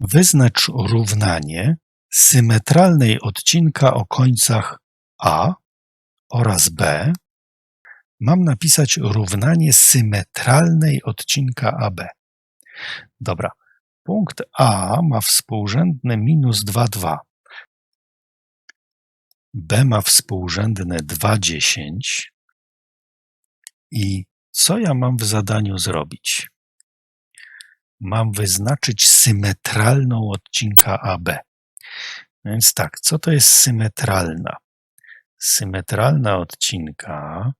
Wyznacz równanie symetralnej odcinka o końcach A oraz B. Mam napisać równanie symetralnej odcinka AB. Dobra. Punkt A ma współrzędne minus 2, 2. B ma współrzędne 2,10. I co ja mam w zadaniu zrobić? Mam wyznaczyć symetralną odcinka AB. Więc tak, co to jest symetralna? Symetralna odcinka,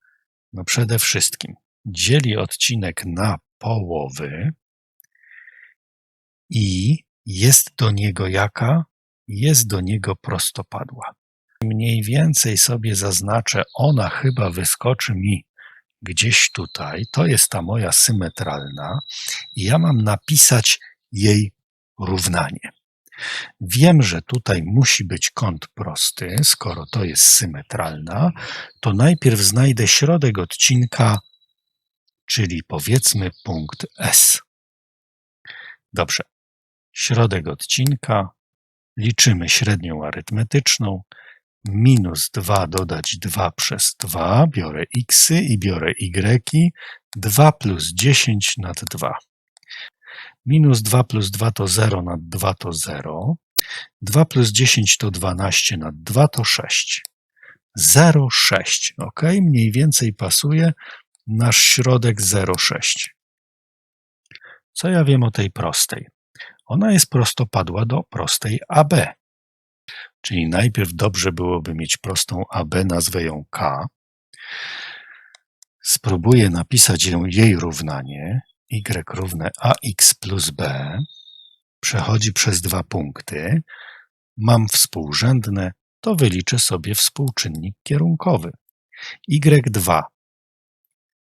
no przede wszystkim dzieli odcinek na połowy i jest do niego jaka? Jest do niego prostopadła. Mniej więcej sobie zaznaczę, ona chyba wyskoczy mi gdzieś tutaj. To jest ta moja symetralna i ja mam napisać jej równanie. Wiem, że tutaj musi być kąt prosty, skoro to jest symetralna, to najpierw znajdę środek odcinka, czyli powiedzmy punkt S. Dobrze. Środek odcinka, liczymy średnią arytmetyczną, minus 2 dodać 2 przez 2, biorę x i biorę y, 2 plus 10 nad 2. Minus 2 plus 2 to 0 nad 2 to 0. 2 plus 10 to 12 nad 2 to 6. 0,6. Ok, mniej więcej pasuje nasz środek 0,6. Co ja wiem o tej prostej? Ona jest prostopadła do prostej AB. Czyli najpierw dobrze byłoby mieć prostą AB, nazwę ją K. Spróbuję napisać ją, jej równanie. Y równe AX plus B. Przechodzi przez dwa punkty. Mam współrzędne, to wyliczę sobie współczynnik kierunkowy. Y2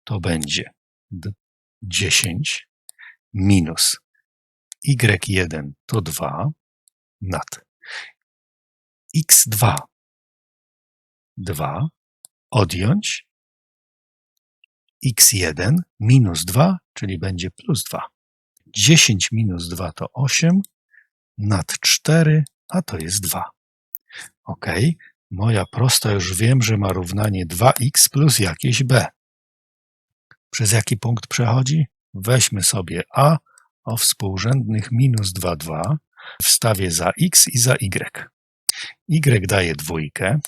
to będzie 10 minus y1 to 2 nad x2 2 odjąć x1 minus 2, czyli będzie plus 2. 10 minus 2 to 8, nad 4, a to jest 2. Ok, moja prosta już wiem, że ma równanie 2x plus jakieś b. Przez jaki punkt przechodzi? Weźmy sobie a o współrzędnych minus 2, 2, wstawię za x i za y. y daje dwójkę,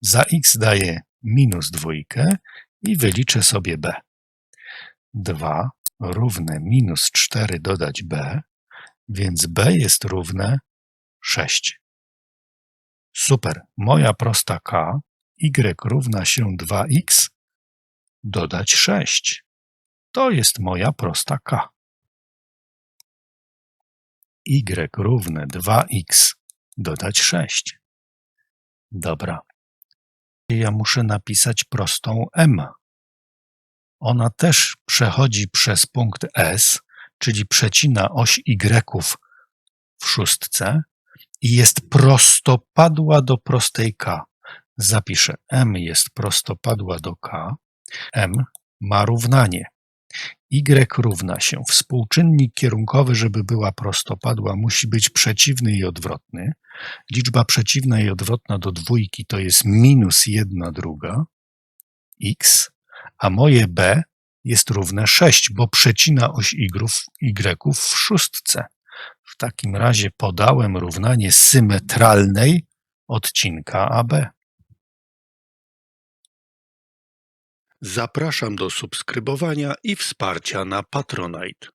za x daje minus dwójkę i wyliczę sobie b. 2 równe minus 4 dodać b, więc b jest równe 6. Super. Moja prosta k, y równa się 2x dodać 6. To jest moja prosta k. y równe 2x dodać 6. Dobra. Ja muszę napisać prostą m. Ona też przechodzi przez punkt S, czyli przecina oś y w szóstce i jest prostopadła do prostej k. Zapiszę m jest prostopadła do k. m ma równanie. y równa się. Współczynnik kierunkowy, żeby była prostopadła, musi być przeciwny i odwrotny. Liczba przeciwna i odwrotna do dwójki to jest minus jedna druga x, a moje b jest równe 6, bo przecina oś y w szóstce. W takim razie podałem równanie symetralnej odcinka AB. Zapraszam do subskrybowania i wsparcia na Patronite.